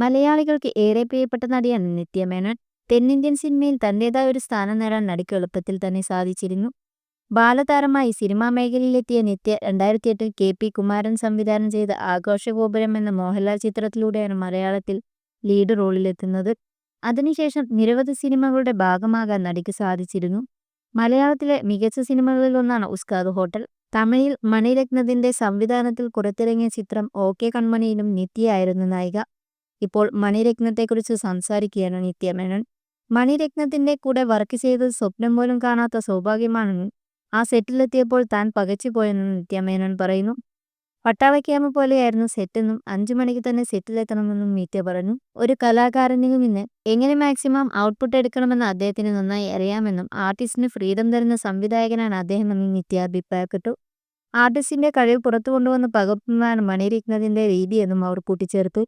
മലയാളികൾക്ക് ഏറെ പ്രിയപ്പെട്ട നടിയാണ് നിത്യ മേനോൻ. തെന്നിന്ത്യൻ സിനിമയിൽ തന്റേതായ ഒരു സ്ഥാനം നേടാൻ നടിക്ക് എളുപ്പത്തിൽ തന്നെ സാധിച്ചിരുന്നു. ബാലതാരമായി സിനിമാ മേഖലയിലെത്തിയ നിത്യ രണ്ടായിരത്തി എട്ടിൽ കെ പി കുമാരൻ സംവിധാനം ചെയ്ത ആഘോഷഗോപുരം എന്ന മോഹൻലാൽ ചിത്രത്തിലൂടെയാണ് മലയാളത്തിൽ ലീഡ് റോളിലെത്തുന്നത്. അതിനുശേഷം നിരവധി സിനിമകളുടെ ഭാഗമാകാൻ നടിക്ക് സാധിച്ചിരുന്നു. മലയാളത്തിലെ മികച്ച സിനിമകളിലൊന്നാണ് ഉസ്കാദ് ഹോട്ടൽ. തമിഴിൽ മണിരത്നത്തിന്റെ സംവിധാനത്തിൽ പുറത്തിറങ്ങിയ ചിത്രം ഓ കെ കൺമണിയിലും നിത്യയായിരുന്നു നായിക. ഇപ്പോൾ മണിരത്നത്തെക്കുറിച്ച് സംസാരിക്കുകയാണ് നിത്യമേനൻ മണിരത്നത്തിന്റെ കൂടെ വർക്ക് ചെയ്ത് സ്വപ്നം പോലും കാണാത്ത സൗഭാഗ്യമാണെന്നും ആ സെറ്റിലെത്തിയപ്പോൾ താൻ പകച്ചുപോയെന്നും നിത്യ മേനോൻ പറയുന്നു. പട്ടാള ക്യാമ്പ് പോലെയായിരുന്നു സെറ്റെന്നും അഞ്ചു മണിക്ക് തന്നെ സെറ്റിലെത്തണമെന്നും നിത്യ പറഞ്ഞു. ഒരു കലാകാരനിൽ നിന്ന് എങ്ങനെ മാക്സിമം ഔട്ട്പുട്ട് എടുക്കണമെന്ന് അദ്ദേഹത്തിന് നന്നായി അറിയാമെന്നും ആർട്ടിസ്റ്റിന് ഫ്രീഡം തരുന്ന സംവിധായകനാണ് അദ്ദേഹമെന്നും നിത്യ അഭിപ്രായപ്പെട്ടു. ആർട്ടിസ്റ്റിന്റെ കഴിവ് പുറത്തു കൊണ്ടുവന്ന് പകർത്തുന്നതാണ് മണിരത്നത്തിന്റെ രീതിയെന്നും അവർ കൂട്ടിച്ചേർത്തു.